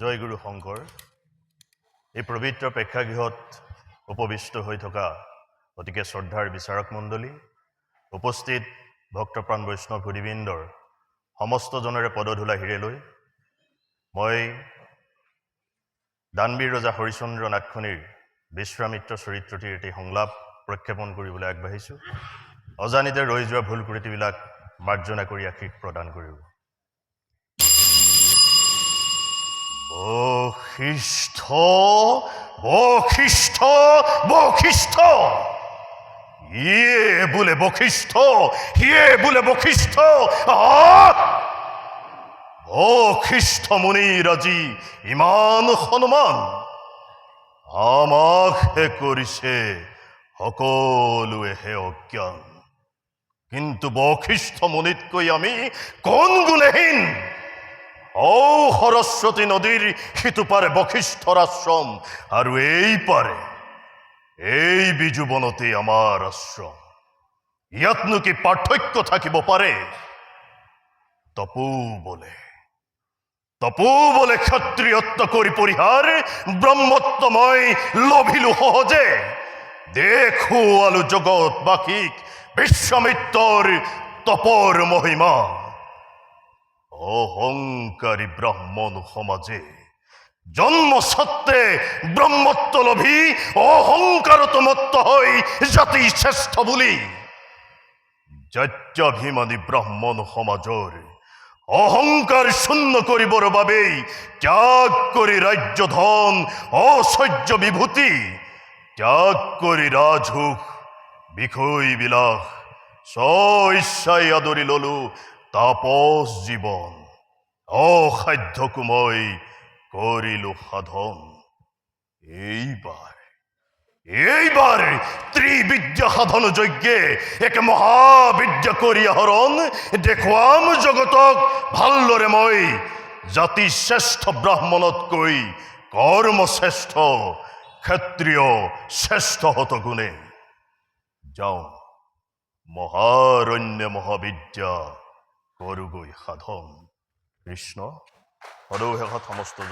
জয় গুৰু শংকৰ। এই পবিত্ৰ প্ৰেক্ষাগৃহত উপবিষ্ট হৈ থকা অতিকে শ্ৰদ্ধাৰ বিচাৰক মণ্ডলী উপস্থিত ভক্তপ্ৰাণ বৈষ্ণৱ সুদীবৃন্দৰ সমস্তজনেৰে পদধূলা হিৰে লৈ মই দানবীৰ ৰজা হৰিচন্দ্ৰ নাথখনিৰ বিশ্বামিত্ৰ চৰিত্ৰটিৰ এটি সংলাপ প্ৰক্ষেপণ কৰিবলৈ আগবাঢ়িছোঁ। অজানিতে ৰৈ যোৱা ভুল ত্ৰুটিবিলাক মাৰ্জনা কৰি আশীষ প্ৰদান কৰিব বশিষ্ঠ বশিষ্ঠ বশিষ্ঠ ইয়ে বোলে বশিষ্ঠ ইয়ে বোলে বশিষ্ঠ আহ! বশিষ্ঠ মুনিৰ আজি ইমান সন্মান আমাকহে কৰিছে সকলোৱেহে অজ্ঞান। কিন্তু বশিষ্ঠ মুনিতকৈ আমি কোন গুণহীন? নদীৰ সিটো পাৰে বশিষ্ঠৰ আশ্ৰম আৰু এই পাৰে এই বিজুবনতে আমাৰ আশ্ৰম ইয়াতনো কি পাৰ্থক্য থাকিব পাৰে তপু বোলে তপু বোলে ক্ষত্ৰিয়ত্ব কৰি পৰিহাৰ ব্ৰহ্মত্ব মই লভিলো সহজে দেখুৱালো জগতবাসীক বিশ্বামিত্ৰৰ তপৰ মহিমা। অহংকারী ব্রাহ্মণ সমাজে, জন্ম সত্ত্বে ব্রহ্মত্ব লোভী অহংকারত মত্ত হৈ জাতি শ্ৰেষ্ঠ বুলি। যাজ্ঞাভিমানী ব্ৰাহ্মণ সমাজৰ অহংকাৰ শূন্য কৰিবৰ বাবেই ত্যাগ কৰি ৰাজ্য ধন অসহ্য বিভূতি। ত্যাগ কৰি ৰাজহুষ বিষয় বিলাস স্বইচ্ছাই আদৰি ললো তাপস জীৱন অসাধ্যকো মই কৰিলো সাধন। এইবাৰ এইবাৰ ত্ৰিবিদ্যা সাধন যজ্ঞে এক মহাবিদ্যা কৰি আহৰণ দেখুৱাম জগতক ভালদৰে মই জাতি শ্ৰেষ্ঠ ব্ৰাহ্মণতকৈ কৰ্ম শ্ৰেষ্ঠ ক্ষত্ৰিয় শ্ৰেষ্ঠ হত গুণে। যাওঁ মহাৰণ্য মহাবিদ্যা কৰোগৈ সাধন কৃষ্ণ সদৌ শেষত সমস্তজন